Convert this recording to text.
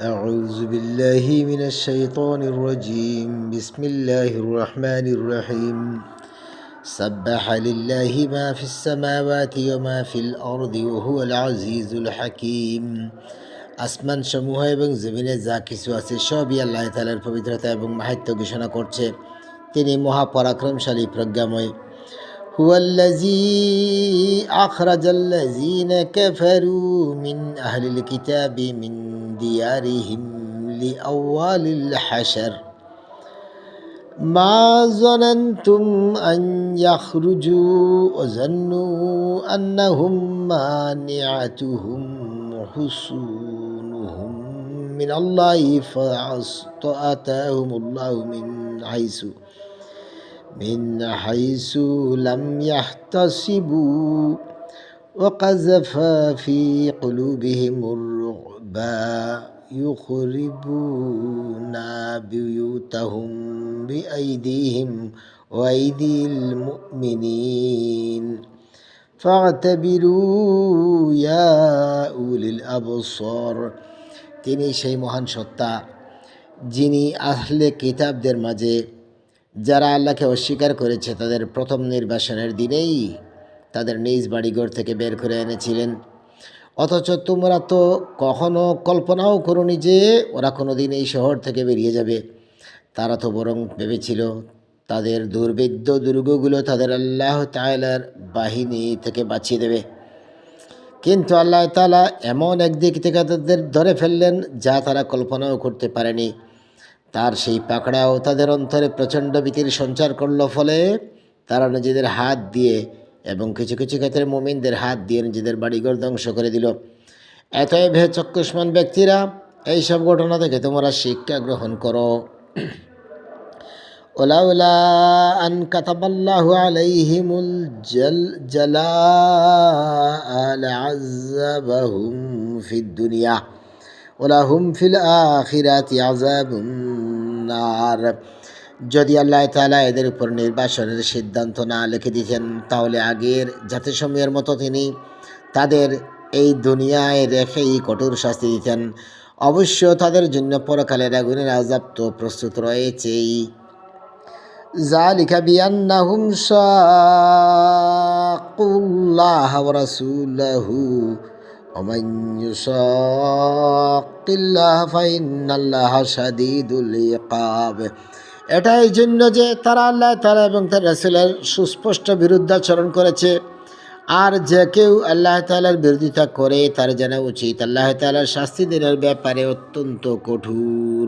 أعوذ بالله من الشيطان الرجيم بسم الله الرحمن الرحيم سبح لله ما في السماوات وما في الأرض وهو العزيز الحكيم আসমান সমূহ এবং জমিনে যা কিছু আছে সবই আল্লাহ তালার পবিত্রতা এবং মাহাত্য ঘোষণা করছে তিনি মহাপরাক্রমশালী প্রজ্ঞাময় هو الذي أخرج الذين كفروا من أهل الكتاب من ديارهم لأول الحشر. ما ظننتم أن يخرجوا وظنوا أنهم مانعتهم حصونهم من الله فأتاهم الله من حيث من حيث لم يحتسبوا وقذف في قلوبهم الرعب يخربون بيوتهم بأيديهم وأيدي المؤمنين فاعتبروا يا أولي الأبصار তিনি সেই মহান সত্তা যিনি আহলে কিতাবদের মাঝে যারা আল্লাহকে অস্বীকার করেছে, তাদের প্রথম নির্বাসনের দিনেই তাদের নিজ বাড়িঘর থেকে বের করে এনেছিলেন। অথচ তোমরা তো কখনো কল্পনাও করনি যে ওরা কোনো দিন এই শহর থেকে বেরিয়ে যাবে। তারা তো বরং ভেবেছিল, তাদের দুর্বেদ্য দুর্গগুলো তাদের আল্লাহ তালার বাহিনী থেকে বাঁচিয়ে দেবে। কিন্তু আল্লাহ তালা এমন একদিক থেকে তাদের ধরে ফেললেন যা তারা কল্পনাও করতে পারেনি। তার সেই পাকড়াও তাদের অন্তরে প্রচণ্ড বিতির সঞ্চার করল ফলে তারা নিজেদের হাত দিয়ে এবং কিছু কিছু ক্ষেত্রে মোমিনদের হাত দিয়ে নিজেদের বাড়িঘর ধ্বংস করে দিল। এতই ভে চক্ষুষ্মান ব্যক্তিরা এই সব ঘটনা থেকে তোমরা শিক্ষা গ্রহণ করো। ওলাউলা আন আলাইহিমুল জল ফিদ দুনিয়া। ولهم في الآخرة عذاب النار যদি আল্লাহ তালা এদের উপর নির্বাসনের সিদ্ধান্ত না লিখে দিতেন তাহলে আগের জাতিসমূহের মতো তিনি তাদের এই দুনিয়ায় রেখেই কঠোর শাস্তি দিতেন অবশ্য তাদের জন্য পরকালের আগুনের আজাব তো প্রস্তুত রয়েছেই ذلك بأنهم شاقوا الله ورسوله ومن يشاق الله فإن الله شديد العقاب এটা এই জন্য যে তারা আল্লাহ তালা এবং তার রাসুলের সুস্পষ্ট বিরুদ্ধাচরণ করেছে আর যে কেউ আল্লাহ তালার বিরোধিতা করে তার জানা উচিত আল্লাহ তালার শাস্তি দিনের ব্যাপারে অত্যন্ত কঠোর